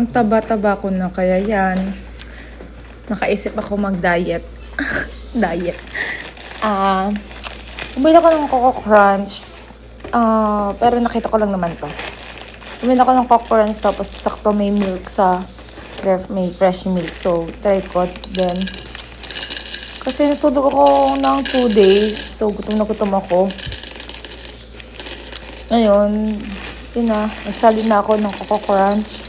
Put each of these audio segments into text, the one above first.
ang taba-taba ko na kaya yan. Nakaisip ako mag-diet. Diet. Ah, bumili ako ng Coco Crunch. Ah, pero nakita ko lang naman to. Bumili ako ng Coco Crunch tapos sakto may milk sa ref, may fresh milk. So, try ko. Then, kasi natulog ako ng 2 days. So, gutom na gutom ako. Ngayon, yun na. Nagsalin na ako ng Coco Crunch.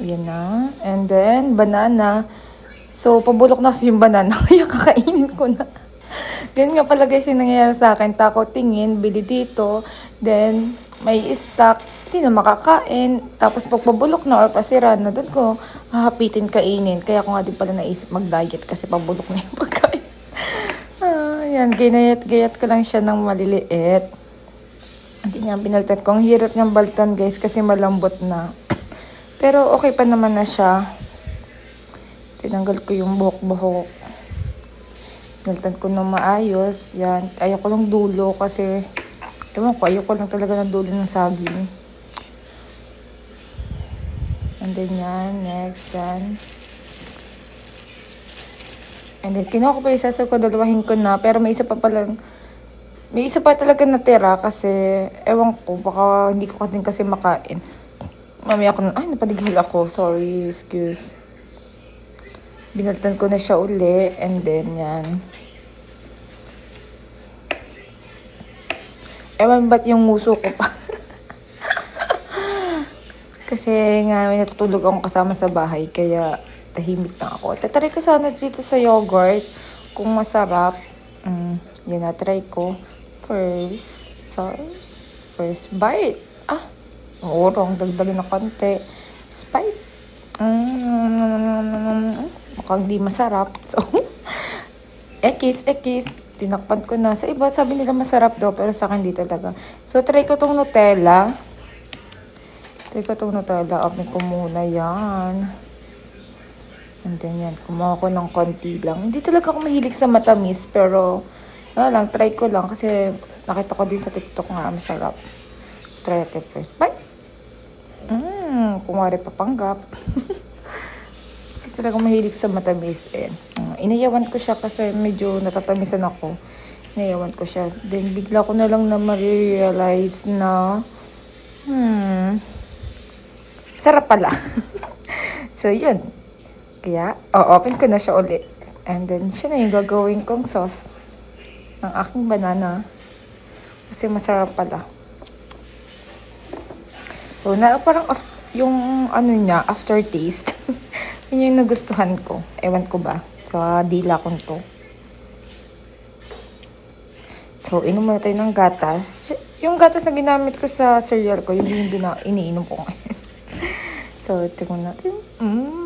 Yan na. And then, banana. So, pabulok na kasi yung banana. Kaya kakainin ko na. Ganyan nga pala guys yung nangyayari sa akin. Tako tingin, bili dito. Then, may stock. Hindi na makakain. Tapos pag pabulok na or pasira na, doon ko hahapitin kainin. Kaya ko nga din pala naisip mag-diet kasi pabulok na yung pagkain. ah, yan, ginayat-gayat ko lang siya ng maliliit. Hindi nga binaltan ko. Ang hirap niyang baltan guys kasi malambot na. Pero okay pa naman na siya. Tinanggal ko yung buhok-buhok. Naltan ko na maayos. Yan. Ayoko lang dulo kasi ewan ko, ayoko lang talaga ng dulo ng saging. And then yan. Next, yan. And then, kinuha ko pa isa sa ko, dalawahin ko na. Pero may isa pa palang, may isa pa talaga natira kasi, ewan ko, baka hindi ko din kasi makain. Mamaya ko na, ay, napadighal ako. Sorry, excuse. Binaltan ko na siya uli. And then, yan. Ewan ba't yung muso ko pa. Kasi nga, may natutulog akong kasama sa bahay. Kaya, tahimik na ako. Tatry ko sana dito sa yogurt. Kung masarap. Mm, yun na, try ko. First, sorry. First bite. Urong. Dagdagan na konti. Spite. Mm, mukhang di masarap. So, ekis, ekis. Tinakpan ko na. Sa iba, sabi nila masarap daw, pero sa akin di talaga. So, try ko tong Nutella. Try ko tong Nutella. Open ko muna yan. And then yan, kumuha ko ng konti lang. Hindi talaga ako mahilig sa matamis, pero, ano lang, try ko lang. Kasi, nakita ko din sa TikTok nga, masarap. Try natin first. Bye! Kumari papanggap. Hindi talaga mahilig sa matamis eh. Uh, inayawan ko siya kasi medyo natatamisan ako. Inayawan ko siya. Then bigla ko na lang na ma-realize na hmm, sarap pala. so yun. Kaya, oh, open ko na siya uli. And then, siya na yung gagawin kong sauce ng aking banana. Kasi masarap pala. So, na parang of, yung ano niya, aftertaste. yun yung nagustuhan ko. Ewan ko ba. Sa dila kong to. So, inom muna tayo ng gatas. Yung gatas na ginamit ko sa cereal ko, yun yung gina- iniinom ko ngayon. so, tingnan natin. Mm.